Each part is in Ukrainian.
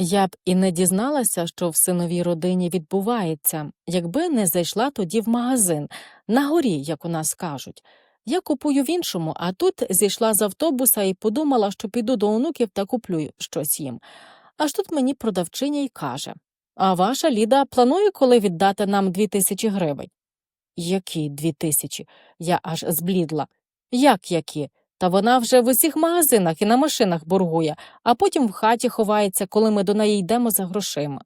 Я б і не дізналася, що в синовій родині відбувається, якби не зайшла тоді в магазин, на горі, як у нас кажуть. Я купую в іншому, а тут зійшла з автобуса і подумала, що піду до онуків та куплю щось їм. Аж тут мені продавчиня й каже А ваша Ліда планує коли віддати нам дві тисячі гривень? Які дві тисячі? Я аж зблідла. Як які? Та вона вже в усіх магазинах і на машинах боргує, а потім в хаті ховається, коли ми до неї йдемо за грошима.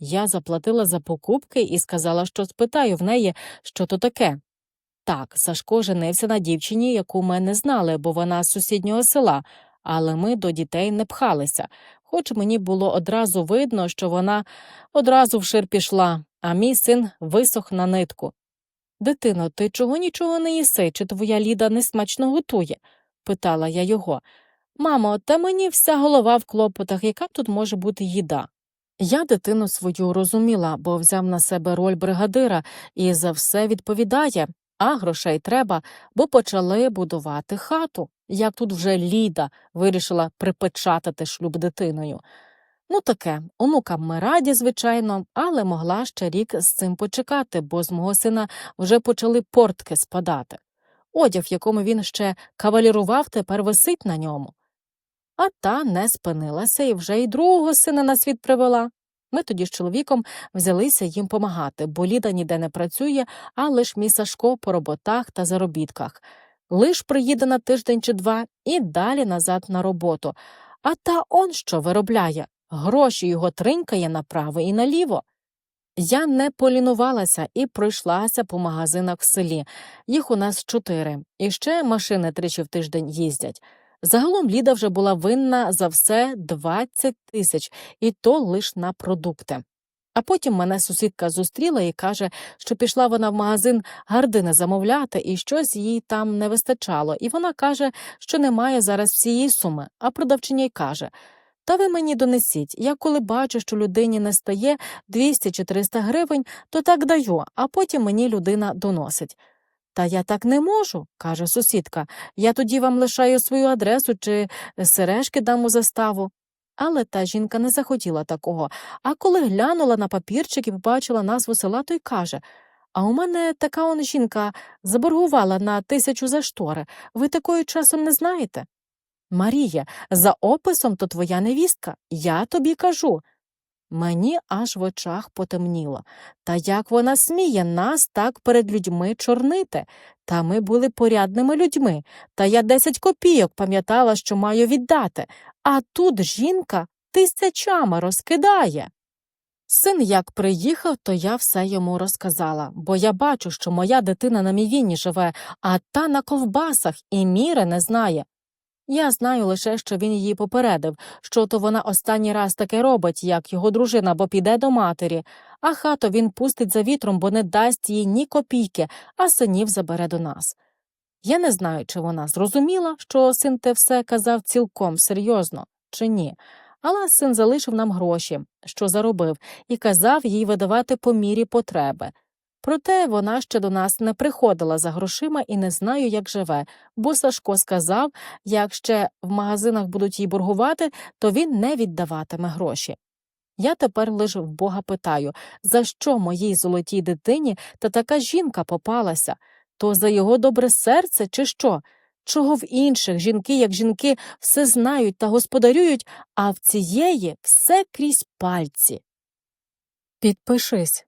Я заплатила за покупки і сказала, що спитаю в неї, що то таке. Так, Сашко женився на дівчині, яку ми не знали, бо вона з сусіднього села, але ми до дітей не пхалися, хоч мені було одразу видно, що вона одразу вшир пішла, а мій син висох на нитку. Дитино, ти чого нічого не їси, чи твоя Ліда несмачно готує? питала я його. Мамо, та мені вся голова в клопотах, яка тут може бути їда? Я дитину свою розуміла, бо взяв на себе роль бригадира і за все відповідає, а грошей треба, бо почали будувати хату. Як тут вже Ліда вирішила припечатати шлюб дитиною. Ну таке, онукам ми раді, звичайно, але могла ще рік з цим почекати, бо з мого сина вже почали портки спадати. Одяг, в якому він ще кавалірував, тепер висить на ньому. А та не спинилася і вже й другого сина на світ привела. Ми тоді з чоловіком взялися їм помагати, бо Ліда ніде не працює, а лиш мій Сашко по роботах та заробітках. Лиш приїде на тиждень чи два і далі назад на роботу. А та он що виробляє? Гроші його тринькає направо і наліво. Я не полінувалася і пройшлася по магазинах в селі. Їх у нас чотири, і ще машини тричі в тиждень їздять. Загалом Ліда вже була винна за все 20 тисяч, і то лиш на продукти. А потім мене сусідка зустріла і каже, що пішла вона в магазин гардини замовляти, і щось їй там не вистачало, і вона каже, що немає зараз всієї суми, а продавчиня й каже Та ви мені донесіть, я коли бачу, що людині не стає 200 чи 300 гривень, то так даю, а потім мені людина доносить. Та я так не можу, каже сусідка. Я тоді вам лишаю свою адресу чи сережки дам у заставу. Але та жінка не захотіла такого, а коли глянула на папірчик і побачила назву села, то й каже А у мене така он жінка заборгувала на тисячу за штори. Ви такої часом не знаєте? Марія, за описом то твоя невістка, я тобі кажу. Мені аж в очах потемніло. Та як вона сміє нас так перед людьми чорнити? Та ми були порядними людьми, та я десять копійок пам'ятала, що маю віддати, а тут жінка тисячами розкидає. Син як приїхав, то я все йому розказала, бо я бачу, що моя дитина на мівіні живе, а та на ковбасах і міри не знає. Я знаю лише, що він її попередив, що то вона останній раз таке робить, як його дружина, бо піде до матері, а хату він пустить за вітром, бо не дасть їй ні копійки, а синів забере до нас. Я не знаю, чи вона зрозуміла, що син те все казав цілком серйозно, чи ні, але син залишив нам гроші, що заробив, і казав їй видавати по мірі потреби. Проте вона ще до нас не приходила за грошима і не знаю, як живе, бо Сашко сказав, як ще в магазинах будуть їй боргувати, то він не віддаватиме гроші. Я тепер лише в Бога питаю, за що моїй золотій дитині та така жінка попалася? То за його добре серце, чи що? Чого в інших жінки, як жінки, все знають та господарюють, а в цієї все крізь пальці. Підпишись.